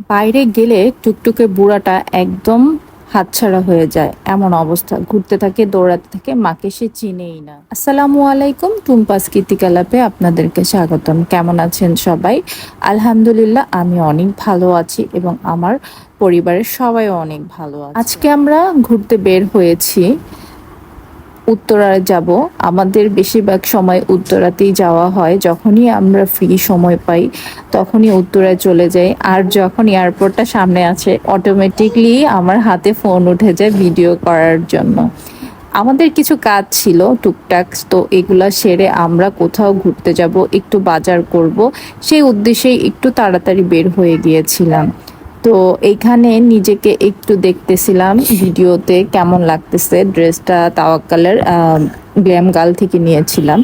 বাইরে গেলে টুকটুকে বুড়াটা একদম হাতছাড়া হয়ে যায়। এমন অবস্থা। ঘুরতে থাকে, দৌড়াতে থাকে, মাকে সে চিনেই না। আসসালামু আলাইকুম, টুম্পাস কীর্তিকালাপে আপনাদেরকে স্বাগতম। কেমন আছেন সবাই? আলহামদুলিল্লাহ, আমি অনেক ভালো আছি এবং আমার পরিবারের সবাই অনেক ভালো আছে। আজকে আমরা ঘুরতে বের হয়েছি উত্তরায় যাব। আমাদের বেশিরভাগ সময় উত্তরাতেই যাওয়া হয়। যখনই আমরা ফ্রি সময় পাই, তখনই উত্তরায় চলে যাই। আর যখন এয়ারপোর্টটা সামনে আছে অটোমেটিকলি আমার হাতে ফোন উঠে যায় ভিডিও করার জন্য। আমাদের কিছু কাজ ছিল টুকটাক, তো এগুলা সেরে আমরা কোথাও ঘুরতে যাব, একটু বাজার করব। সেই উদ্দেশ্যেই একটু তাড়াতাড়ি বের হয়ে গিয়েছিলাম। তো এইখানে নিজেকে একটু দেখতেছিলাম ভিডিওতে কেমন লাগতেছে ড্রেসটা, তাওয়াক্কালের গ্ল্যাম গাল থেকে নিয়েছিলাম।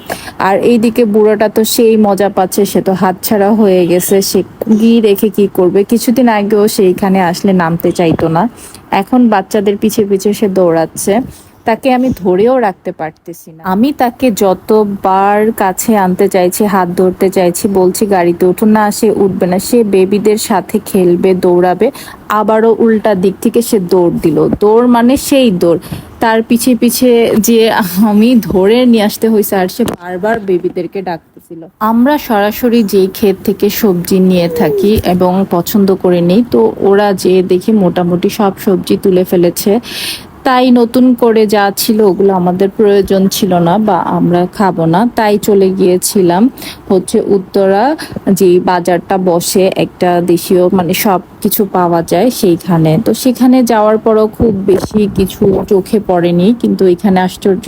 আর এইদিকে বুড়োটা তো সেই মজা পাচ্ছে, সে তো হাতছাড়া হয়ে গেছে, সে কি রেখে কি করবে? কিছুদিন আগেও সেইখানে আসলে নামতে চাইতো না। এখন বাচ্চাদের পিছে পিছে সে দৌড়াচ্ছে। তাকে আমি ধরেও রাখতে পারতেছি না। আমি তাকে যতবার কাছে আনতে চাইছি, হাত ধরতে চাইছি, বলছি, গাড়িতে উঠুন না, সে উঠবে না। সে বেবিদের সাথে খেলবে, দৌড়াবে, আবারও উল্টা দিক থেকে সে দৌড় দিল। দৌড় মানে সেই দৌড়। তার পিছে পিছে যে আমি ধরে নিয়ে আসতে হয়েছে আর সে বারবার বেবিদেরকে ডাকতেছিল। আমরা সরাসরি যেই ক্ষেত থেকে সবজি নিয়ে থাকি এবং পছন্দ করে নিই, তো ওরা যে দেখি মোটামুটি সব সবজি তুলে ফেলেছে। তাই নতুন করে যা ছিল ওগুলো আমাদের প্রয়োজন ছিল না বা আমরা খাব না। তাই চলে গিয়েছিলাম হচ্ছে উত্তরা যে বাজারটা বসে একটা দেশীয় মানে সব কিছু পাওয়া যায় সেইখানে। তো সেখানে যাওয়ার পরও খুব বেশি কিছু চোখে পড়েনি, কিন্তু এখানে আশ্চর্য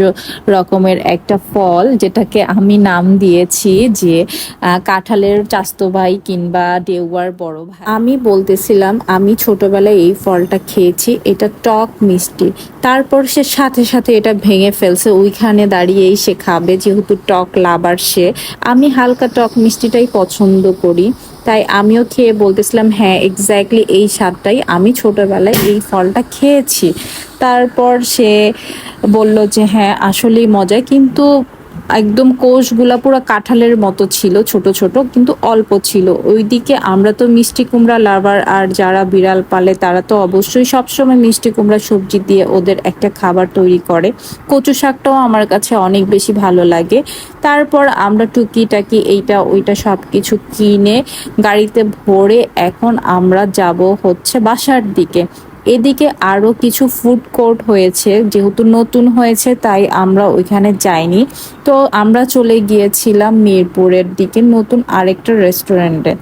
রকমের একটা ফল যেটাকে আমি নাম দিয়েছি যে কাঁঠালের চাস্তো ভাই কিংবা ডেউয়ার বড় ভাই। আমি বলতেছিলাম, আমি ছোটবেলায় এই ফলটা খেয়েছি, এটা টক মিষ্টি। তারপর সে সাথে সাথে এটা ভেঙে ফেলছে, ওইখানে দাঁড়িয়েই সে খাবে, যেহেতু টক লাভার সে। আমি হালকা টক মিষ্টিটাই পছন্দ করি। তাই আমিও খেয়ে বলতেছিলাম হ্যাঁ এক্স্যাক্টলি এই স্বাদটাই আমি ছোটোবেলায় এই ফলটা খেয়েছি। তারপর সে বলল যে হ্যাঁ আসলেই মজা কিন্তু একদম কোষগুলা পুরো কাঁঠালের মতো ছিল, ছোট ছোট, কিন্তু অল্প ছিল। ওইদিকে আমরা তো মিষ্টি কুমড়া লাভার আর যারা বিড়াল পালে তারা তো অবশ্যই সবসময় মিষ্টি কুমড়া, সবজি দিয়ে ওদের একটা খাবার তৈরি করে। কচু শাকটাও আমার কাছে অনেক বেশি ভালো লাগে। তারপর আমরা টুকিটাকি এইটা, ওইটা সব কিছু কিনে গাড়িতে ভরে এখন আমরা যাব হচ্ছে বাসার দিকে। এদিকে আরও কিছু ফুড কোর্ট হয়েছে, যেহেতু নতুন হয়েছে, তাই আমরা ওইখানে যাইনি। তো আমরা চলে গিয়েছিলাম মিরপুরের দিকে, নতুন আরেকটা রেস্টুরেন্টে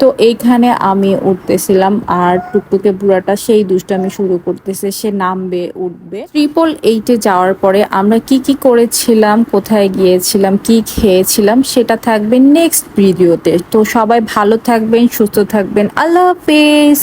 তো এইখানে আমি উঠতেছিলাম আর টুকটুকে বুড়াটা সেই দুষ্টামি শুরু করতেছে, সে নামবে, উঠবে। ট্রিপল এইটে যাওয়ার পরে আমরা কি কি করেছিলাম, কোথায় গিয়েছিলাম, কি খেয়েছিলাম, সেটা থাকবে নেক্সট ভিডিওতে তো সবাই ভালো থাকবেন, সুস্থ থাকবেন। আল্লাহ হাফেজ!